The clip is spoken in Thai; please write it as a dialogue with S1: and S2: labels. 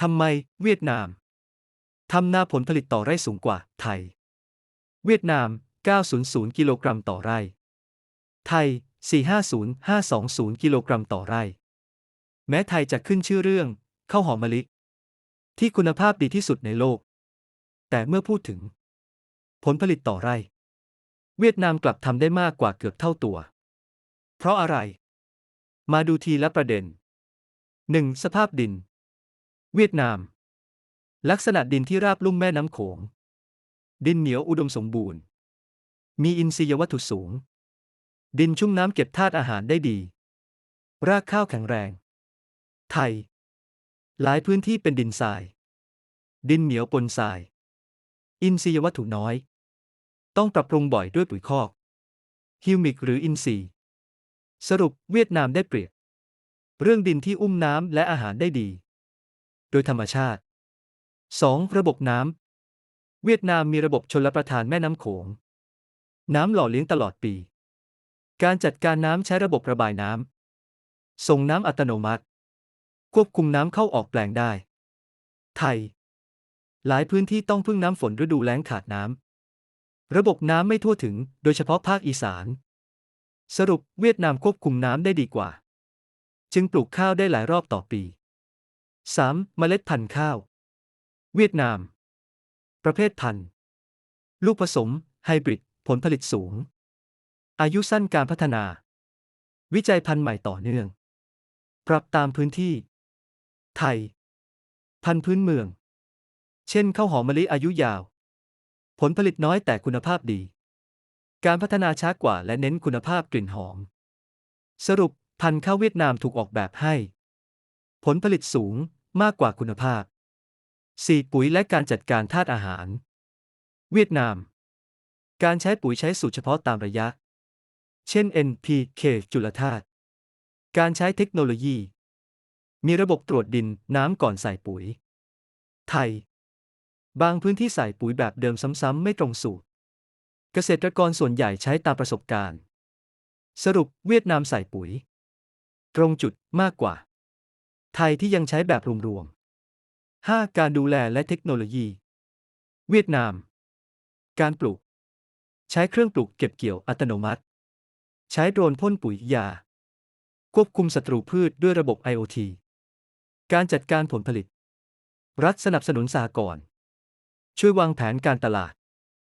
S1: ทำไมเวียดนามทำนาผลผลิตต่อไร่สูงกว่า ไทย เวียดนาม 900 กิโลกรัมต่อไร่ ไทย 450-520 กิโลกรัมต่อไร่ แม้ไทยจะขึ้นชื่อเรื่องข้าวหอมมะลิ ที่คุณภาพดีที่สุดในโลก แต่เมื่อพูดถึง ผลผลิตต่อไร่ เวียดนามกลับทำได้มากกว่าเกือบเท่าตัว เพราะอะไร มาดูทีละประเด็น 1. สภาพดิน เวียดนาม ลักษณะดินที่ราบลุ่มแม่น้ำโขง ดินเหนียวอุดมสมบูรณ์ มีอินทรียวัตถุสูง ดินชุ่มน้ำเก็บธาตุอาหารได้ดี รากข้าวแข็งแรง ไทย หลายพื้นที่เป็นดินทราย ดินเหนียวปนทราย อินทรียวัตถุน้อย ต้องปรับปรุงบ่อยด้วยปุ๋ยคอก ฮิวมิกหรืออินทรีย์ สรุปเวียดนามได้เปรียบ เรื่องดินที่อุ้มน้ำและอาหารได้ดี โดยธรรมชาติ 2. ระบบน้ำ เวียดนามมีระบบชลประทานแม่น้ำโขง น้ำหล่อเลี้ยงตลอดปี การจัดการน้ำใช้ระบบระบายน้ำ ส่งน้ำอัตโนมัติ ควบคุมน้ำเข้าออกแปลงได้ ไทย หลายพื้นที่ต้องพึ่งน้ำฝนฤดูแล้งขาดน้ำ ระบบน้ำไม่ทั่วถึง โดยเฉพาะภาคอีสาน สรุปเวียดนามควบคุมน้ำได้ดีกว่า จึงปลูกข้าวได้หลายรอบต่อปี 3. เมล็ดพันธุ์ข้าว เวียดนาม ประเภทพันธุ์ ลูกผสม ไฮบริด ผลผลิตสูง อายุสั้นการพัฒนา วิจัยพันธุ์ใหม่ต่อเนื่อง ปรับตามพื้นที่ ไทย พันธุ์พื้นเมือง เช่นข้าวหอมมะลิอายุยาว ผลผลิตน้อยแต่คุณภาพดี การพัฒนาช้ากว่าและเน้นคุณภาพกลิ่นหอม สรุปพันธุ์ข้าวเวียดนามถูกออกแบบให้ ผลผลิตสูงมากกว่าคุณภาพ 4. ปุ๋ยและการจัดการธาตุอาหาร เวียดนาม การใช้ปุ๋ยใช้สูตรเฉพาะตามระยะ เช่น NPK จุลธาตุ การใช้เทคโนโลยี มีระบบตรวจดินน้ำก่อนใส่ปุ๋ย ไทย บางพื้นที่ใส่ปุ๋ยแบบเดิมซ้ำๆไม่ตรงสูตร เกษตรกรส่วนใหญ่ใช้ตามประสบการณ์ สรุปเวียดนามใส่ปุ๋ย ตรงจุดมากกว่า ไทยที่ยังใช้แบบรวมๆ 5. การดูแลและเทคโนโลยี เวียดนาม การปลูก ใช้เครื่องปลูกเก็บเกี่ยวอัตโนมัติ ใช้โดรนพ่นปุ๋ยยา ควบคุมศัตรูพืชด้วยระบบ IoT การจัดการผลผลิต รัฐสนับสนุนสหกรณ์ช่วยวางแผนการตลาด